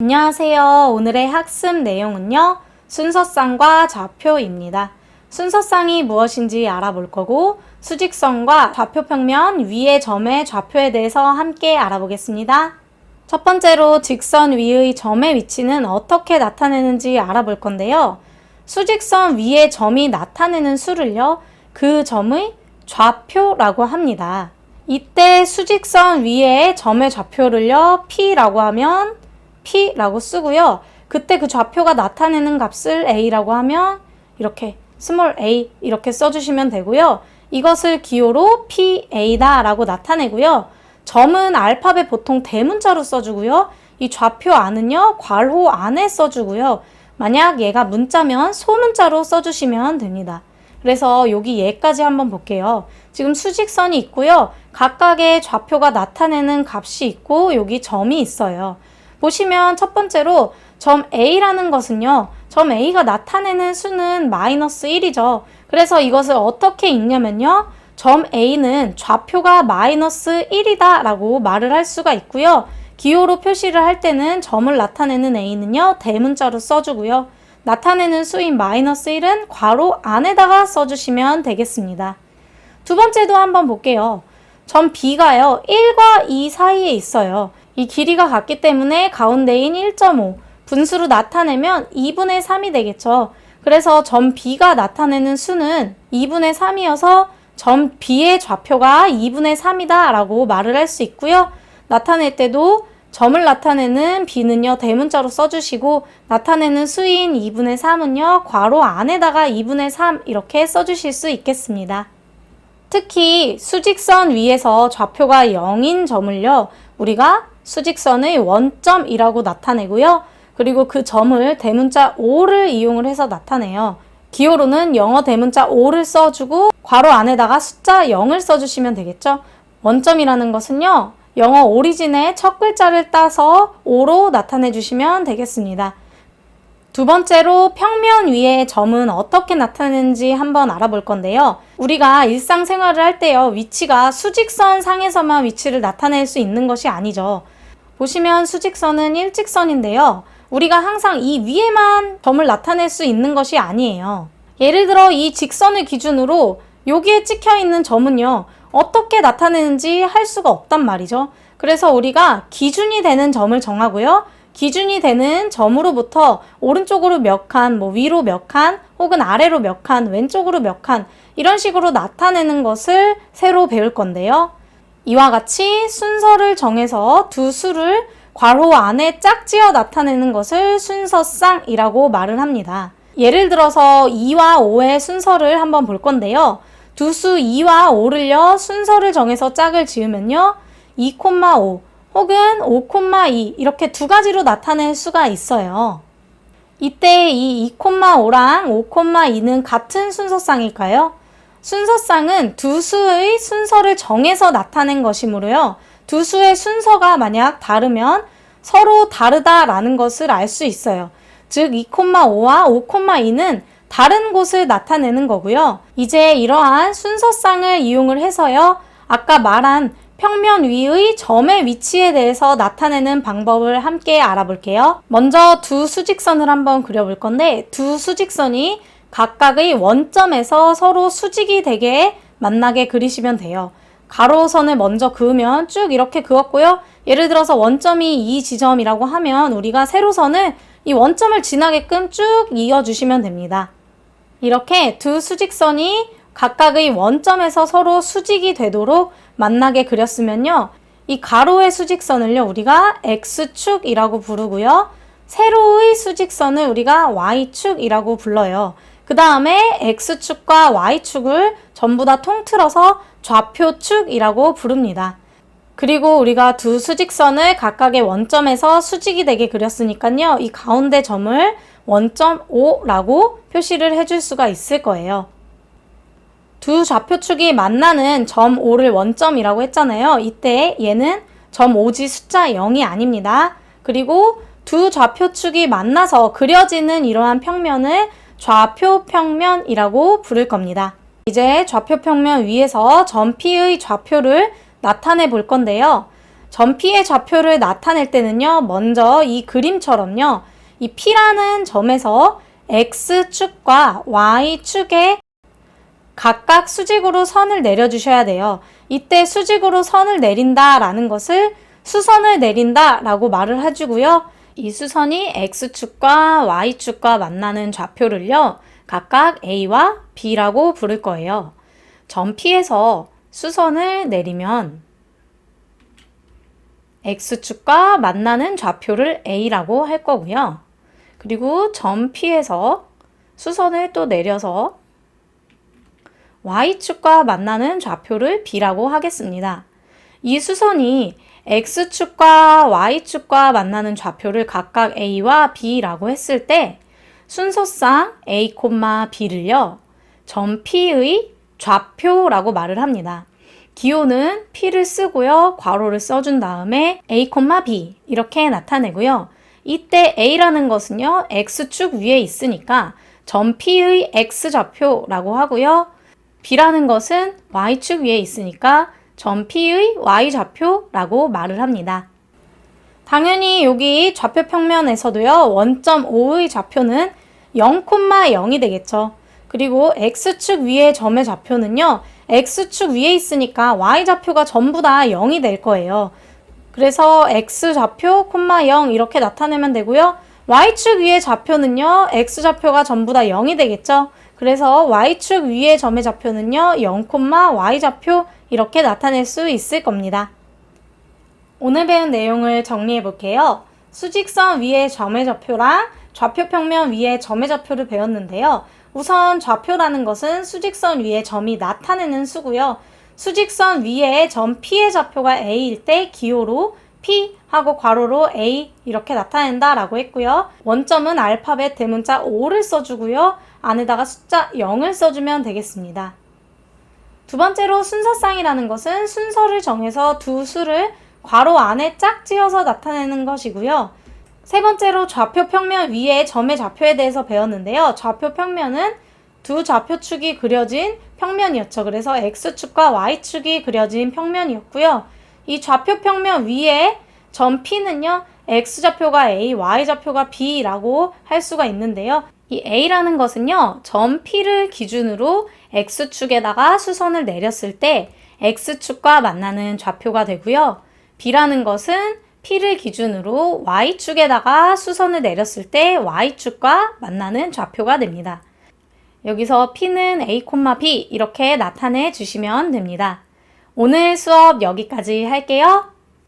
안녕하세요. 오늘의 학습 내용은요. 순서쌍과 좌표입니다. 순서쌍이 무엇인지 알아볼 거고 수직선과 좌표 평면 위의 점의 좌표에 대해서 함께 알아보겠습니다. 첫 번째로 직선 위의 점의 위치는 어떻게 나타내는지 알아볼 건데요. 수직선 위의 점이 나타내는 수를요. 그 점의 좌표라고 합니다. 이때 수직선 위에 점의 좌표를요. P라고 하면 P라고 쓰고요. 그때 그 좌표가 나타내는 값을 A라고 하면 이렇게 스몰 a 이렇게 써주시면 되고요. 이것을 기호로 PA다 라고 나타내고요. 점은 알파벳 보통 대문자로 써주고요. 이 좌표 안은요, 괄호 안에 써주고요. 만약 얘가 문자면 소문자로 써주시면 됩니다. 그래서 여기 얘까지 한번 볼게요. 지금 수직선이 있고요. 각각의 좌표가 나타내는 값이 있고 여기 점이 있어요. 보시면 첫 번째로 점 A라는 것은요. 점 A가 나타내는 수는 마이너스 1이죠. 그래서 이것을 어떻게 읽냐면요. 점 A는 좌표가 마이너스 1이다 라고 말을 할 수가 있고요. 기호로 표시를 할 때는 점을 나타내는 A는요. 대문자로 써주고요. 나타내는 수인 마이너스 1은 괄호 안에다가 써주시면 되겠습니다. 두 번째도 한번 볼게요. 점 B가요. 1과 2 사이에 있어요. 이 길이가 같기 때문에 가운데인 1.5 분수로 나타내면 2분의 3이 되겠죠. 그래서 점 B가 나타내는 수는 2분의 3이어서 점 B의 좌표가 2분의 3이다 라고 말을 할 수 있고요. 나타낼 때도 점을 나타내는 B는요, 대문자로 써주시고, 나타내는 수인 2분의 3은요, 괄호 안에다가 2분의 3 이렇게 써주실 수 있겠습니다. 특히 수직선 위에서 좌표가 0인 점을요, 우리가 수직선의 원점이라고 나타내고요. 그리고 그 점을 대문자 5를 이용을 해서 나타내요. 기호로는 영어 대문자 5를 써주고 괄호 안에다가 숫자 0을 써주시면 되겠죠. 원점이라는 것은요. 영어 오리진의 첫 글자를 따서 5로 나타내 주시면 되겠습니다. 두 번째로 평면 위의 점은 어떻게 나타내는지 한번 알아볼 건데요. 우리가 일상생활을 할 때요. 위치가 수직선 상에서만 위치를 나타낼 수 있는 것이 아니죠. 보시면 수직선은 일직선인데요. 우리가 항상 이 위에만 점을 나타낼 수 있는 것이 아니에요. 예를 들어 이 직선을 기준으로 여기에 찍혀 있는 점은요. 어떻게 나타내는지 할 수가 없단 말이죠. 그래서 우리가 기준이 되는 점을 정하고요. 기준이 되는 점으로부터 오른쪽으로 몇 칸, 뭐 위로 몇 칸, 혹은 아래로 몇 칸, 왼쪽으로 몇 칸, 이런 식으로 나타내는 것을 새로 배울 건데요. 이와 같이 순서를 정해서 두 수를 괄호 안에 짝지어 나타내는 것을 순서쌍이라고 말을 합니다. 예를 들어서 2와 5의 순서를 한번 볼 건데요. 두 수 2와 5를요, 순서를 정해서 짝을 지으면요, 2,5 혹은 5,2 이렇게 두 가지로 나타낼 수가 있어요. 이때 이 2,5랑 5,2는 같은 순서쌍일까요? 순서쌍은 두 수의 순서를 정해서 나타낸 것이므로요. 두 수의 순서가 만약 다르면 서로 다르다라는 것을 알 수 있어요. 즉 2,5와 5,2는 다른 곳을 나타내는 거고요. 이제 이러한 순서쌍을 이용을 해서요. 아까 말한 평면 위의 점의 위치에 대해서 나타내는 방법을 함께 알아볼게요. 먼저 두 수직선을 한번 그려볼 건데 두 수직선이 각각의 원점에서 서로 수직이 되게 만나게 그리시면 돼요. 가로선을 먼저 그으면 쭉 이렇게 그었고요. 예를 들어서 원점이 이 지점이라고 하면 우리가 세로선을 이 원점을 지나게끔 쭉 이어주시면 됩니다. 이렇게 두 수직선이 각각의 원점에서 서로 수직이 되도록 만나게 그렸으면요. 이 가로의 수직선을요, 우리가 X축이라고 부르고요. 세로의 수직선을 우리가 Y축이라고 불러요. 그 다음에 X축과 Y축을 전부 다 통틀어서 좌표축이라고 부릅니다. 그리고 우리가 두 수직선을 각각의 원점에서 수직이 되게 그렸으니까요. 이 가운데 점을 원점 O라고 표시를 해줄 수가 있을 거예요. 두 좌표축이 만나는 점 5를 원점이라고 했잖아요. 이때 얘는 점 5지 숫자 0이 아닙니다. 그리고 두 좌표축이 만나서 그려지는 이러한 평면을 좌표 평면이라고 부를 겁니다. 이제 좌표 평면 위에서 점 P의 좌표를 나타내 볼 건데요. 전 P의 좌표를 나타낼 때는요, 먼저 이 그림처럼요, 이 P라는 점에서 X축과 Y축에 각각 수직으로 선을 내려주셔야 돼요. 이때 수직으로 선을 내린다라는 것을 수선을 내린다라고 말을 해주고요. 이 수선이 X축과 Y축과 만나는 좌표를요, 각각 A와 B라고 부를 거예요. 점 P에서 수선을 내리면 X축과 만나는 좌표를 A라고 할 거고요. 그리고 점 P에서 수선을 또 내려서 Y축과 만나는 좌표를 B라고 하겠습니다. 이 수선이 X축과 Y축과 만나는 좌표를 각각 A와 B라고 했을 때 순서상 A, B를요. 점 P의 좌표라고 말을 합니다. 기호는 P를 쓰고요. 괄호를 써준 다음에 A, B 이렇게 나타내고요. 이때 A라는 것은요. X축 위에 있으니까 점 P의 X좌표라고 하고요. B라는 것은 Y축 위에 있으니까 점 P의 Y좌표라고 말을 합니다. 당연히 여기 좌표 평면에서도요. 원점 5의 좌표는 0,0이 되겠죠. 그리고 X축 위의 점의 좌표는요. X축 위에 있으니까 Y좌표가 전부 다 0이 될 거예요. 그래서 X좌표, 0 이렇게 나타내면 되고요. Y축 위의 좌표는요. X좌표가 전부 다 0이 되겠죠. 그래서 Y축 위의 점의 좌표는요. 0, Y좌표 이렇게 나타낼 수 있을 겁니다. 오늘 배운 내용을 정리해 볼게요. 수직선 위의 점의 좌표랑 좌표 평면 위의 점의 좌표를 배웠는데요. 우선 좌표라는 것은 수직선 위에 점이 나타내는 수고요. 수직선 위에 점 P의 좌표가 A일 때 기호로 P 하고 괄호로 A 이렇게 나타낸다 라고 했고요. 원점은 알파벳 대문자 5를 써주고요. 안에다가 숫자 0을 써주면 되겠습니다. 두 번째로 순서쌍이라는 것은 순서를 정해서 두 수를 괄호 안에 짝 지어서 나타내는 것이고요. 세 번째로 좌표 평면 위에 점의 좌표에 대해서 배웠는데요. 좌표 평면은 두 좌표축이 그려진 평면이었죠. 그래서 X축과 Y축이 그려진 평면이었고요. 이 좌표 평면 위에 점 P는요. X좌표가 A, Y좌표가 B라고 할 수가 있는데요. 이 A라는 것은요. 점 P를 기준으로 X축에다가 수선을 내렸을 때 X축과 만나는 좌표가 되고요. B라는 것은 P를 기준으로 Y축에다가 수선을 내렸을 때 Y축과 만나는 좌표가 됩니다. 여기서 P는 A, B 이렇게 나타내 주시면 됩니다. 오늘 수업 여기까지 할게요.